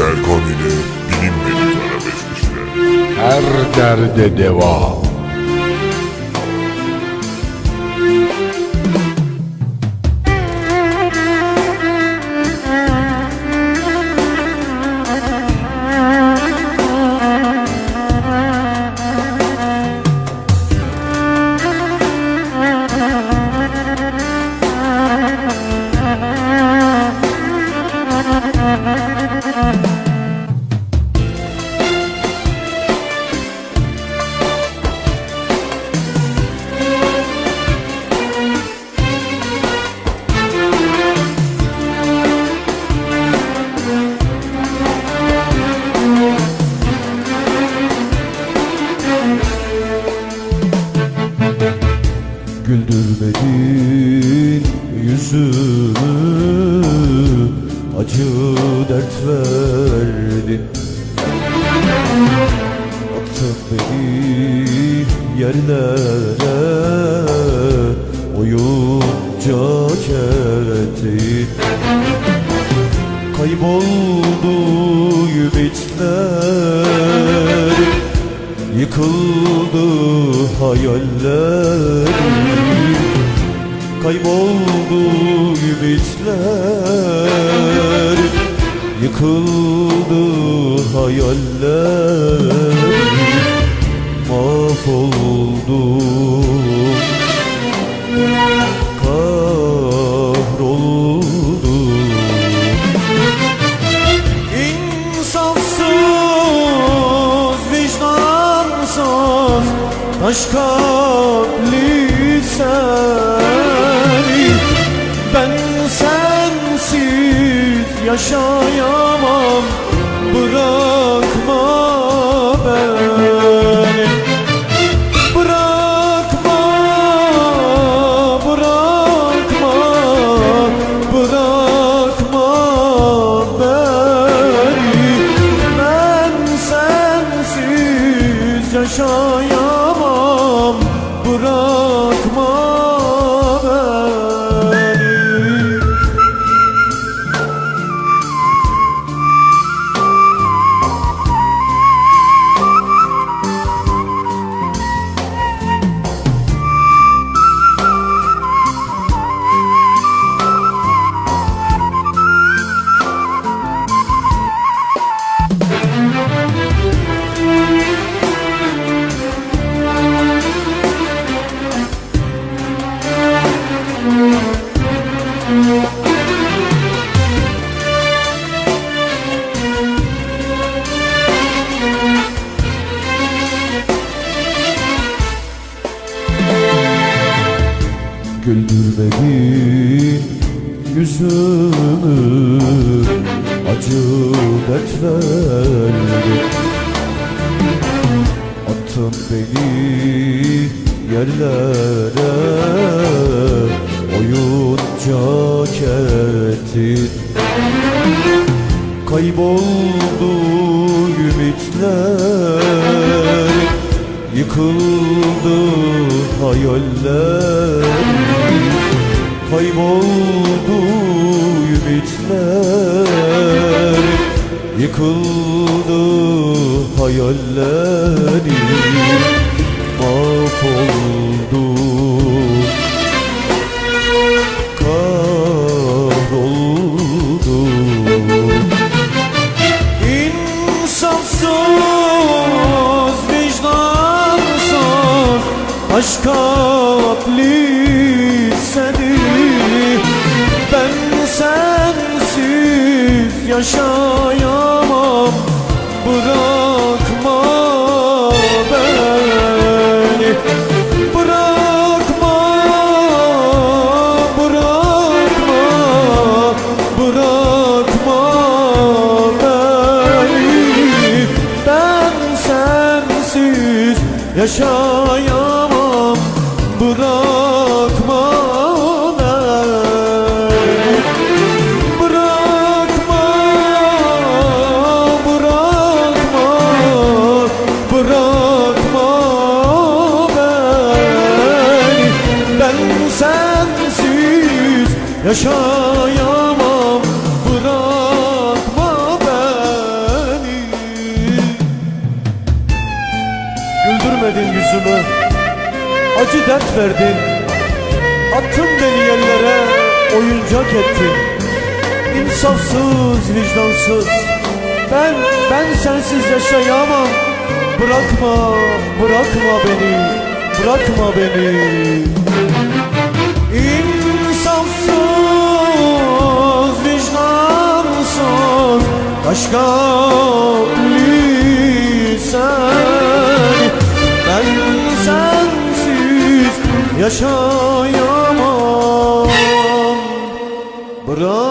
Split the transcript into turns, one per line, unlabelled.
Serkan ile bilinmedik arabeskçiler.
Her derde deva.
Güldürmedin yüzümü Acı dert verdin. Attın beni yerlere Oyuncak ettin Kayboldu ümitler Yıkıldı hayaller Kayboldu ümitler. Yıkıldı hayaller Mahvoldum Taş kalpli seni Ben sensiz yaşayamam Güldürmedin yüzümü Acı dert verdin Attın beni yerlere Oyuncak ettin Kayboldu ümitler Yıkıldı hayaller Kayboldu ümitler. Yıkıldı hayaller Mahvoldu. Kahroldu. İnsafsız, vicdansız Aşk kalpli yaşayamam Bırakma beni Bırakma, bırakma, bırakma beni. Ben sensiz yaşayamam Yaşayamam bırakma beni. Güldürmedin yüzümü Acı dert verdin. Attın beni yerlere Oyuncak ettin. İnsafsız, vicdansız. Ben, ben sensiz yaşayamam. Bırakma, bırakma beni Bırakma beni. Başka sen Ben sensiz yaşayamam. Bırakma